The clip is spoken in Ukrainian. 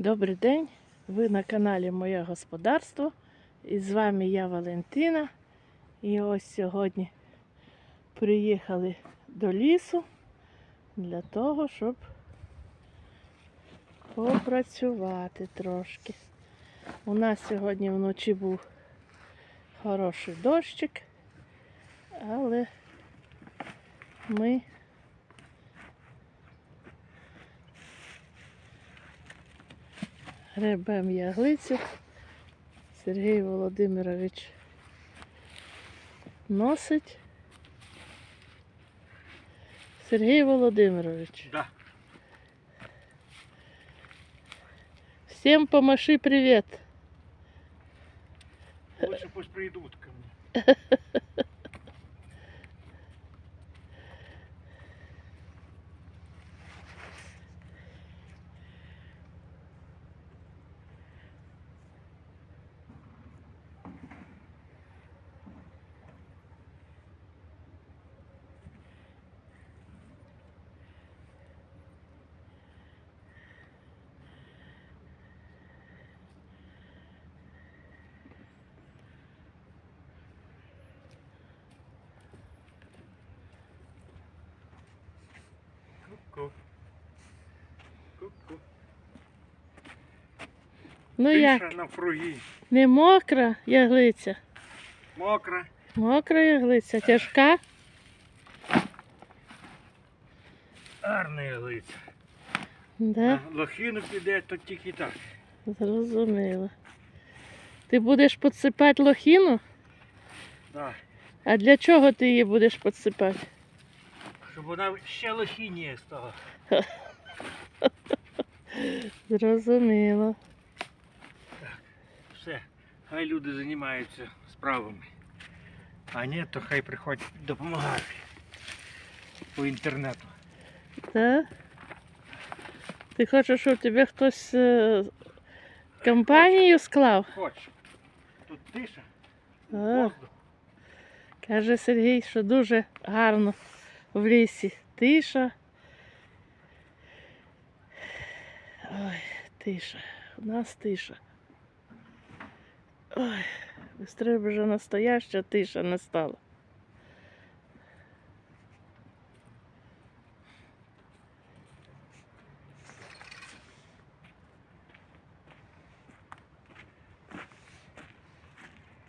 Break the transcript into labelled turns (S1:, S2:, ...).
S1: Добрий день! Ви на каналі Моє Господарство. І з вами я Валентина. І ось сьогодні приїхали до лісу для того, щоб попрацювати трошки. У нас сьогодні вночі був хороший дощик, але ми гребем яглицю. Сергій Володимирович носить. Сергій Володимирович,
S2: Да.
S1: всем помаши привет.
S2: Лучше пусть придут ко мне.
S1: Ну
S2: Тиша
S1: як,
S2: на фругі.
S1: не мокра яглиця?
S2: Мокра.
S1: Мокра яглиця, тяжка?
S2: Гарна ялиця.
S1: Да,
S2: На лохину піде, то тільки так.
S1: зрозуміло. Ти будеш підсипати лохіну?
S2: Да.
S1: А для чого ти її будеш підсипати?
S2: Щоб вона ще лохініє стала.
S1: Зрозуміло.
S2: Все. Хай люди займаються справами. А ні, то хай приходять допомагають по інтернету.
S1: Так? Ти хочеш, щоб тебе хтось е, компанію склав?
S2: Хоч. Тут тиша,
S1: А,
S2: воздух.
S1: каже Сергій, що дуже гарно в лісі. Тиша. Ой, тиша. У нас тиша. Ой, быстрее вже настояща тиша настала.